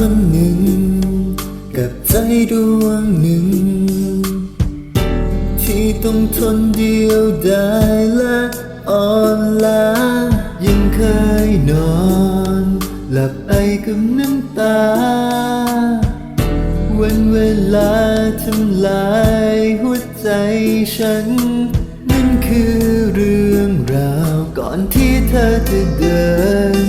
คนหนึ่ง กับใจดวงหนึ่ง ที่ต้องทนเดียวดายและอ่อนล้ายังเคยนอน หลับไปกับน้ำตา วันเวลาทำลายหัวใจฉัน นั่นคือเรื่องราวก่อนที่เธอจะเดิน